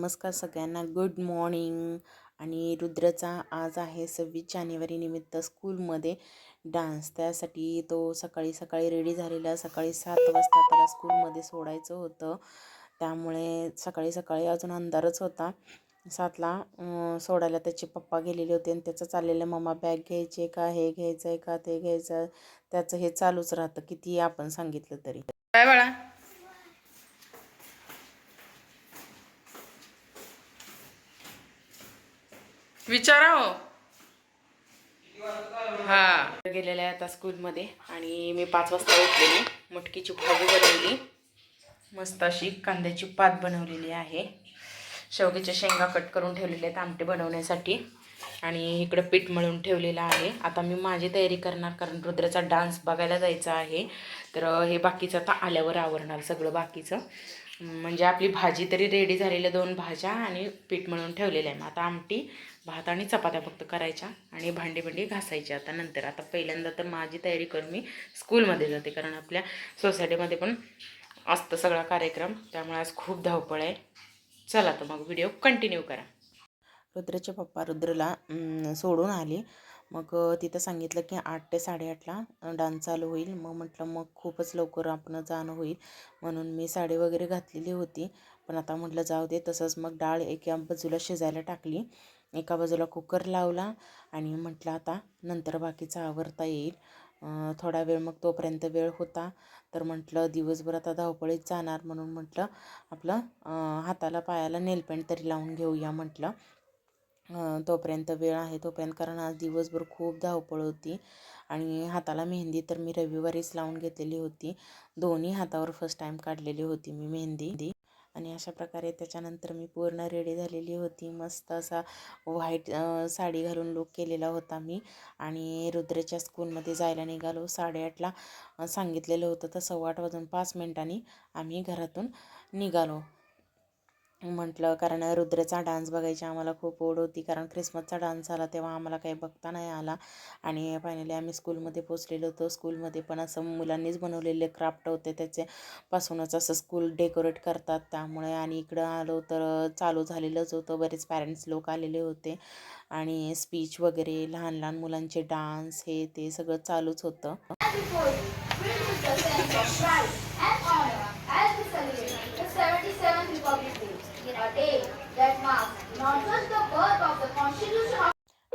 नमस्कार सगळ्यांना. Good morning आणि रुद्रचा आज आहे सव्वीस जानेवारी निमित्त स्कूलमध्ये डान्स त्यासाठी तो सकाळी सकाळी रेडी झालेला. सकाळी सात वाजता त्याला स्कूलमध्ये सोडायचं होतं. त्यामुळे सकाळी सकाळी अजून अंधारच होता. सातला सोडायला त्याचे पप्पा गेलेले होते आणि त्याचं चाललेलं मम्मा बॅग घ्यायची का? हे घ्यायचं आहे का? ते घ्यायचं? त्याचं हे चालूच राहतं. किती आपण सांगितलं तरी. काय बाळा. विचारा हो. हा गेलेल्या आहे आता स्कूलमध्ये आणि मी पाच वाजता उठलेली. मटकीची भाजी बनवली. मस्त अशी कांद्याची पात बनवलेली आहे. शेवग्याच्या शेंगा कट करून ठेवलेल्या आहेत आमटे बनवण्यासाठी. आणि इकडं पीठ मळून ठेवलेलं आहे. आता मी माझी तयारी करणार कारण रुद्राचा डान्स बघायला जायचा आहे. तर हे बाकीचं आता आल्यावर आवरणार सगळं बाकीचं. म्हणजे आपली भाजी तरी रेडी झालेल्या दोन भाज्या आणि पीठ मळून ठेवलेलं आहे मग आता आमटी भात आणि चपात्या फक्त करायच्या आणि भांडी भांडी घासायची आता नंतर. आता पहिल्यांदा तर माझी तयारी करून मी स्कूलमध्ये जाते कारण आपल्या सोसायटीमध्ये पण असतं सगळा कार्यक्रम. त्यामुळे आज खूप धावपळ आहे. चला तर मग व्हिडिओ कंटिन्यू करा. रुद्रचे पप्पा रुद्रला सोडून आले. मग तिथं सांगितलं की आठ ते साडेआठला डान्स चालू होईल. मग म्हटलं मग खूपच लवकर आपण जाणं होईल. म्हणून मी साडी वगैरे घातलेली होती. पण आता म्हटलं जाऊ दे. तसंच मग डाळ एका बाजूला शिजायला टाकली. एका बाजूला कुकर लावला आणि म्हटलं आता नंतर बाकीचं आवरता येईल. थोडा वेळ मग तोपर्यंत वेळ होता. तर म्हटलं दिवसभर आता धावपळीत जाणार. म्हणून म्हटलं आपलं हाताला पायाला नेलपेंट तरी लावून घेऊया. म्हटलं तोपर्यंत वेळ आहे तोपर्यंत कारण आज दिवसभर खूप धावपळ होती आणि हाताला मेहंदी तर मी रविवारीच लावून घेतलेली होती. दोन्ही हातावर फर्स्ट टाईम काढलेली होती मी मेहंदी. आणि अशा प्रकारे त्याच्यानंतर मी पूर्ण रेडी झालेली होती. मस्त असा व्हाईट साडी घालून लुक केलेला होता मी. आणि रुद्रच्या स्कूलमध्ये जायला निघालो. साडेआठला सांगितलेलं होतं तर सव्वा आठ वाजून पाच मिनिटांनी आम्ही घरातून निघालो. म्हटलं कारण रुद्रचा डान्स बघायची आम्हाला खूप ओढ होती. कारण ख्रिसमसचा डान्स झाला तेव्हा आम्हाला काही बघता नाही आला. आणि फायनली आम्ही स्कूलमध्ये पोचलेलो होतो. स्कूलमध्ये पण असं मुलांनीच बनवलेले क्राफ्ट होते. त्याचे पासूनच असं स्कूल डेकोरेट करतात. त्यामुळे आणि इकडं आलो तर चालू झालेलंच होतं. बरेच पॅरेंट्स लोक आलेले होते. आणि स्पीच वगैरे लहान लहान मुलांचे डान्स हे ते सगळं चालूच होतं.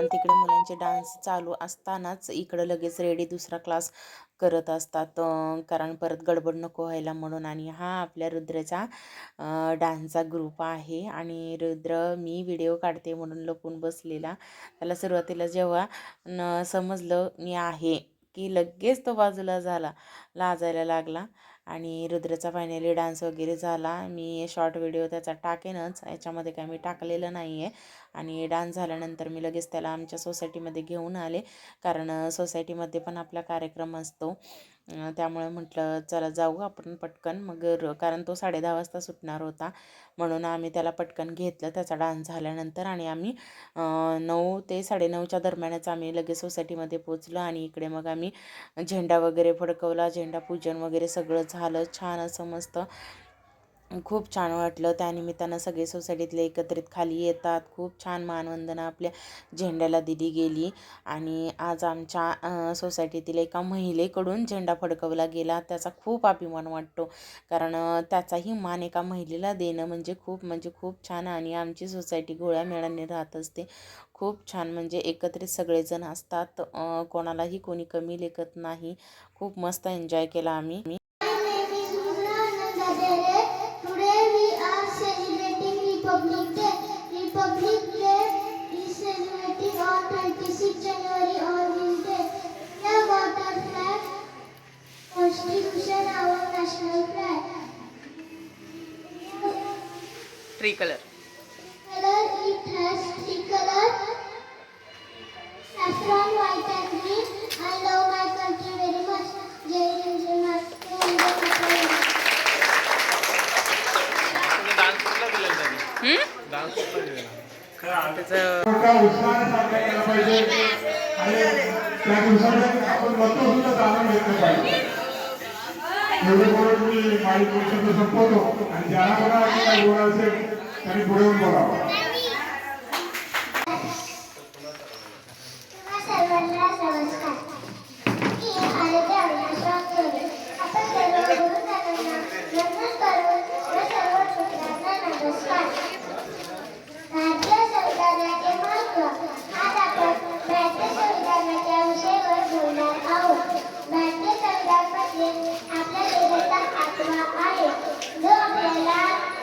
पण तिकडे मुलांचे डान्स चालू असतानाच इकडं लगेच रेडी दुसरा क्लास करत असतात. कारण परत गडबड नको व्हायला म्हणून आणि हा आपल्या रुद्राचा डान्सचा ग्रुप आहे आणि रुद्र मी व्हिडिओ काढते म्हणून लपून बसलेला. त्याला सुरुवातीला जेव्हा न समजलं मी आहे की लगेच तो बाजूला झाला लाजायला लागला. आणि रुद्रचा फायनली डान्स वगैरे झाला. मी शॉर्ट व्हिडिओ त्याचा टाकेनच. याच्यामध्ये काय मी टाकलेलं नाही आहे आणि डान्स झाल्यानंतर मी लगेच त्याला आमच्या सोसायटीमध्ये घेऊन आले. कारण सोसायटीमध्ये पण आपला कार्यक्रम असतो. त्यामुळे म्हटलं चला जाऊ आपण पटकन. मग कारण तो साडे दहा वाजता सुटणार होता. म्हणून आम्ही त्याला पटकन घेतलं. त्याचा डान्स झाल्यानंतर आणि आम्ही नऊ ते साडेनऊच्या दरम्यानच आम्ही लगेच सोसायटीमध्ये पोचलो आणि इकडे मग आम्ही झेंडा वगैरे फडकवला. झेंडा पूजन वगैरे सगळं झालं. छान असं मस्त खूप छान वाटलं. त्यानिमित्तानं सगळे सोसायटीतले एकत्रित खाली येतात. खूप छान मानवंदना आपल्या झेंड्याला दिली गेली. आणि आज आमच्या सोसायटीतील एका महिलेकडून झेंडा फडकवला गेला. त्याचा खूप अभिमान वाटतो. कारण त्याचाही मान एका महिलेला देणं म्हणजे खूप म्हणजे खूप छान आणि आमची सोसायटी गोळ्या मेळाने राहत असते. खूप छान म्हणजे एकत्रित सगळेजण असतात. कोणालाही कोणी कमी लेखत नाही. खूप मस्त एन्जॉय केला आम्ही. Tree colour Color it has three colors, saffron, white and green. I love my country very much. Jai Jai Bharat. Jai Hind, Jai Bharat. Dance कुठला दिलेला त्यांनी हम्म? डान्स कुठला दिलेला त्याचं मोठा उत्साह साजरा केला पाहिजे आणि त्या दिवसामध्ये आपण मतो सुद्धा जाणून घेतलं पाहिजे एवढे बोलून मी माझी परिषद संपवतो आणि ज्याला मला काही बोलायचं त्यांनी पुढे येऊन बोलावं तुम्हा सर्वांना नमस्कार मी आरोग्य अविनाश वागचौरे आपण सर्व गुरुजनांना वंदन करून व सर्व मित्रांना नमस्कार भारतीय संविधानाचे महत्त्व आज आपण भारतीय संविधानाच्या विषयावर बोलणार आहोत भारतीय संविधान म्हणजे आपल्या देशाचा आत्मा आहे जो आपल्याला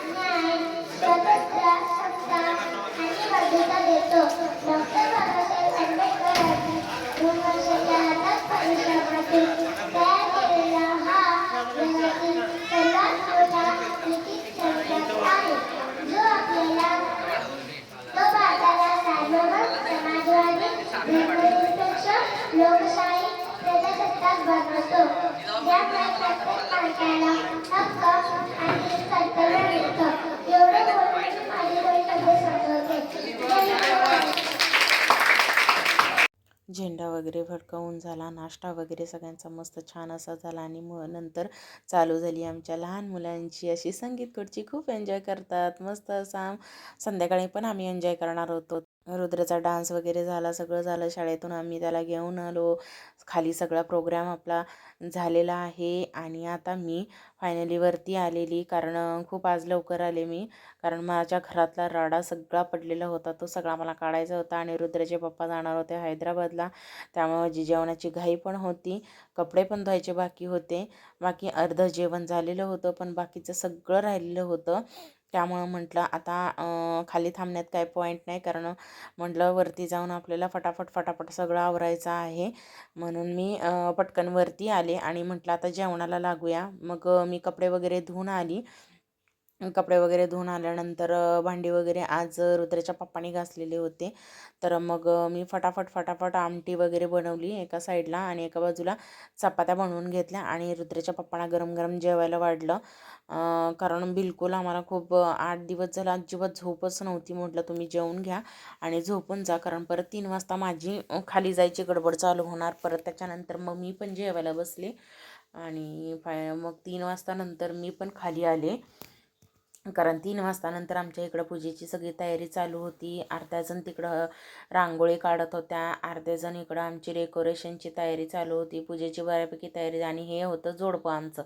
न्याय स्वातंत्र्य समता आणि बंधुता देतो डॉक्टर बाबासाहेब आंबेडकरांनी दोन वर्षाच्या हातात परिश्रमातून तयार केलेला हा जगातील सर्वात मोठा लिखित संविधान आहे जो आपल्याला तो भारताला सार्वभौम समाजवादी धर्मनिरपेक्ष लोकशाही प्रजासत्ताक बनवतो ज्यामुळे प्रत्येक माणसाला हक्क आणि कर्तव्य मिळतं एवढं बोलून मी माझी दोन शब्द संपवते धन्यवाद झेंडा वगैरे फडकवून झाला नाश्ता वगैरे सगळ्यांचा मस्त छान असा झाला आणि मग नंतर चालू झाली आमच्या लहान मुलांची अशी संगीत खुर्ची. खूप एन्जॉय करतात मस्त असा. संध्याकाळी पण आम्ही एन्जॉय करणार होतो. रुद्रचा डान्स वगैरे झाला सगळं झालं. शाळेतून आम्ही त्याला घेऊन आलो. खाली सगळा प्रोग्राम आपला झालेला आहे आणि आता मी फायनली वरती आलेली कारण खूप आज लवकर आले मी. कारण माझ्या घरातला राडा सगळा पडलेला होता. तो सगळा मला काढायचा होता आणि रुद्राचे पप्पा जाणार होते हैदराबादला. त्यामुळे माझी जेवणाची घाई पण होती कपडे पण धुवायचे बाकी होते. बाकी अर्धं जेवण झालेलं होतं पण बाकीचं सगळं राहिलेलं होतं. त्यामुळं म्हटलं आता खाली थांबण्यात काय पॉईंट नाही. कारण म्हटलं वरती जाऊन आपल्याला फटाफट फटाफट सगळं आवरायचं आहे. म्हणून मी पटकन वरती आले आणि म्हटलं आता जेवणाला लागूया. मग मी कपडे वगैरे धुवून आली. कपडे वगैरे धुवून आल्यानंतर भांडी वगैरे आज रुद्रेच्या रुद्राच्या पप्पानी घासलेले होते. तर मग मी फटाफट फटाफट आमटी वगैरे बनवली एका साईडला आणि एका बाजूला चपात्या बनवून घेतल्या आणि रुद्राच्या पप्पांना गरम गरम जेवायला वाढलं. कारण बिलकुल आम्हाला खूप आठ दिवस झाला अजिबात झोपच नव्हती म्हटलं तुम्ही जेवून घ्या आणि झोपून जा. कारण परत तीन वाजता माझी खाली जायची गडबड चालू होणार. परत त्याच्यानंतर मग मी पण जेवायला बसले आणि फाय मग तीन वाजता नंतर मी पण खाली आले. कारण तीन वाजतानंतर आमच्या इकडं पूजेची सगळी तयारी चालू होती. अर्ध्या जण तिकडं रांगोळी काढत होत्या. अर्ध्या जण इकडं आमची डेकोरेशनची तयारी चालू होती. पूजेची बऱ्यापैकी तयारी आणि हे होतं जोडपं आमचं.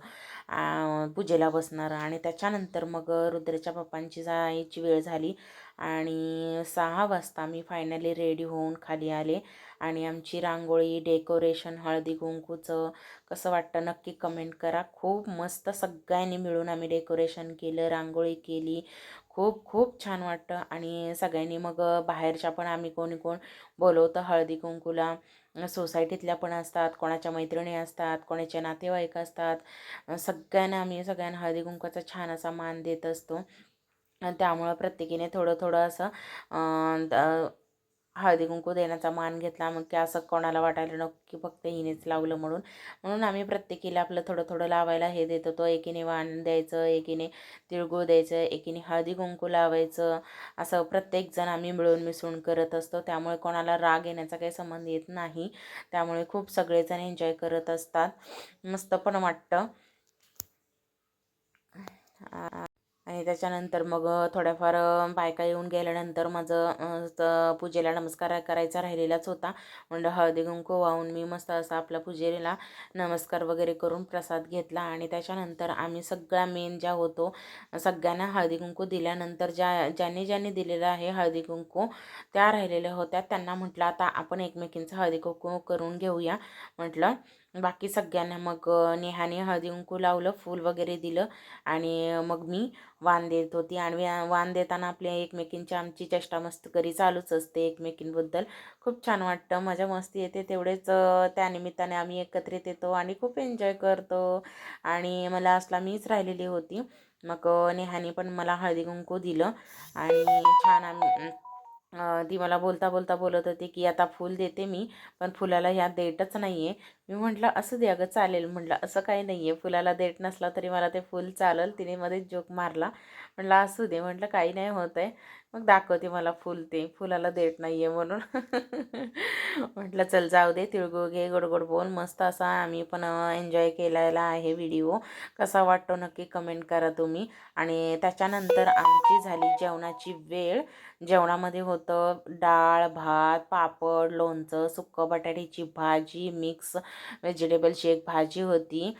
पूजेला बसणारं. आणि त्याच्यानंतर मग रुद्रेच्या पप्पांची जायची वेळ झाली. आणि सहा वाजता मी फायनली रेडी होऊन खाली आले. आणि आमची रांगोळी डेकोरेशन हळदी कुंकूचं कसं वाटतं नक्की कमेंट करा. खूप मस्त सगळ्यांनी मिळून आम्ही डेकोरेशन केलं रांगोळी केली. खूप खूप छान वाटतं. आणि सगळ्यांनी मग बाहेरच्या पण आम्ही कोणी कोण बोलवतं हळदी कुंकूला. सोसायटीतल्या पण असतात कोणाच्या मैत्रिणी असतात कोणाचे नातेवाईक असतात. सगळ्यांना आम्ही सगळ्यांना हळदी कुंकूचा छान असा मान देत असतो. त्यामुळं प्रत्येकीने थोडं थोडं असं द- हळदी कुंकू देण्याचा मान घेतला. मग की असं कोणाला वाटायला नको की फक्त हिनेच लावलं म्हणून. म्हणून आम्ही प्रत्येकीला आपलं थोडं थोडं लावायला हे देत होतो. एकीने वाण द्यायचं एकीने तिळगुळ द्यायचं एकीने हळदी कुंकू लावायचं. असं प्रत्येकजण आम्ही मिळून मिसळून करत असतो. त्यामुळे कोणाला राग येण्याचा काही संबंध येत नाही. त्यामुळे खूप सगळेजण एन्जॉय करत असतात. मस्त पण वाटतं. आणि त्याच्यानंतर मग थोड्याफार बायका येऊन गेल्यानंतर माझं पूजेला नमस्कार करायचा राहिलेलाच होता. म्हणजे हळदी कुंकू वाहून मी मस्त असा आपल्या पूजेला नमस्कार वगैरे करून प्रसाद घेतला आणि त्याच्यानंतर आम्ही सगळ्या मेन ज्या होतो सगळ्यांना हळदी कुंकू दिल्यानंतर ज्या ज्यांनी ज्यांनी दिलेलं आहे हळदी कुंकू त्या राहिलेल्या होत्या. त्यांना म्हटलं आता आपण एकमेकींचं हळदी कुंकू करून घेऊया. म्हटलं बाकी सगळ्यांना मग नेहाने हळदी कुंकू लावलं फूल वगैरे दिलं आणि मग मी वाण देत होती. आणि व्या- वाण देताना आपल्या एकमेकींची आमची चेष्टा मस्करी चालूच असते एकमेकींबद्दल. खूप छान वाटतं मजा मस्ती येते. तेवढेच त्यानिमित्ताने आम्ही एकत्रित येतो आणि खूप एन्जॉय करतो. आणि मला असला मीच राहिलेली होती. मग नेहाने पण मला हळदी कुंकू दिलं आणि छान आम्ही ती मला बोलता बोलता बोलत होती की आता फूल देते मी पण फुलाला ह्या देतच नाही आहे मी म्हटलं असं दे अगं चालेल. म्हटलं असं काही नाही आहे फुलाला देट नसला तरी मला ते फुल चालेल. तिने मध्येच जोक मारला. म्हटलं असू दे. म्हटलं काही नाही होत आहे. मग दाखवते मला फुल ते. फुलाला देट नाही आहे म्हणून. म्हटलं चल जाऊ दे. तिळगुळ घे. गडगड बोल. मस्त असा आम्ही पण एन्जॉय केलेला आहे व्हिडिओ कसा वाटतो नक्की कमेंट करा तुम्ही. आणि त्याच्यानंतर आमची झाली जेवणाची वेळ. जेवणामध्ये होतं डाळ भात पापड लोणचं सुक्कं बटाट्याची भाजी मिक्स व्हेजिटेबलची एक भाजी होती.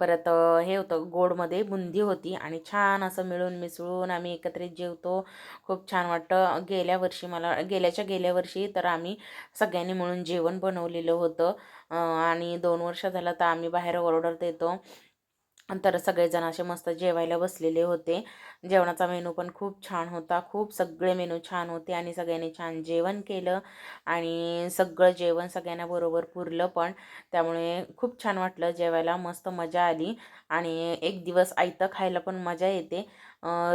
परत हे होतं गोडमध्ये बुंदी होती आणि छान असं मिळून मिसळून आम्ही एकत्रित जेवतो. खूप छान वाटतं. गेल्या वर्षी मला गेल्याच्या गेल्या वर्षी तर आम्ही सगळ्यांनी मिळून जेवण बनवलेलं होतं. आणि दोन वर्ष झालं तर आम्ही बाहेर ऑर्डर देतो तर सगळेजण असे मस्त जेवायला बसलेले होते. जेवणाचा मेनू पण खूप छान होता. खूप सगळे मेनू छान होते आणि सगळ्यांनी छान जेवण केलं. आणि सगळं जेवण सगळ्यांना बरोबर पुरलं पण. त्यामुळे खूप छान वाटलं जेवायला. मस्त मजा आली. आणि एक दिवस आयतं खायला पण मजा येते.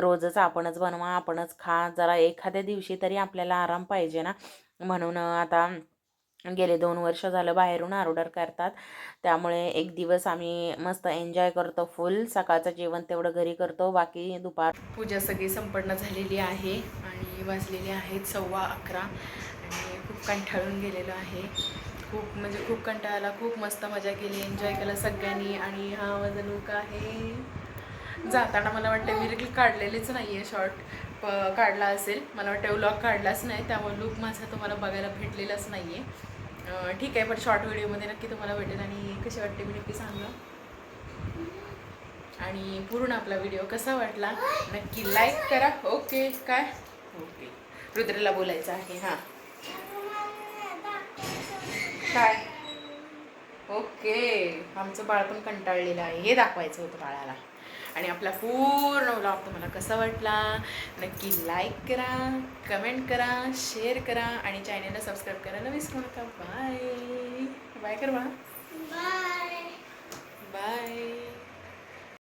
रोजच आपणच बनवा आपणच खा. जरा एखाद्या दिवशी तरी आपल्याला आराम पाहिजे ना. म्हणून आता गेले दोन वर्ष झालं बाहेरून ऑर्डर करतात. त्यामुळे एक दिवस आम्ही मस्त एन्जॉय करतो फुल. सकाळचं जेवण तेवढं घरी करतो. बाकी दुपार पूजा सगळी संपन्न झालेली आहे आणि वाजलेली आहेत सव्वा अकरा. आणि खूप कंटाळून गेलेलो आहे. खूप म्हणजे खूप कंटाळाला खूप मस्त मजा केली. एन्जॉय केलं सगळ्यांनी. आणि हा माझा लुक आहे. जाताना मला वाटतं मी रील काढलेलीच नाही आहे शॉर्ट प काढला असेल. मला वाटतं व्लॉग काढलाच नाही. त्यामुळे लुक माझा तुम्हाला बघायला भेटलेलाच नाही आहे ठीक आहे पण शॉर्ट व्हिडिओमध्ये नक्की तुम्हाला भेटेल आणि कशी वाटते मी नक्की सांगा. आणि पूर्ण आपला व्हिडिओ कसा वाटला नक्की लाईक करा. ओके काय? ओके रुद्रला बोलायचं आहे हां. काय? ओके आमचं बाळ पण कंटाळलेलं आहे. हे दाखवायचं होतं बाळाला. आणि आपला पूर्ण ब्लॉग तुम्हाला कसा वाटला नक्की लाईक करा कमेंट करा शेअर करा आणि चॅनलला सबस्क्राईब करायला विसरू नका. बाय बाय कर बाय बाय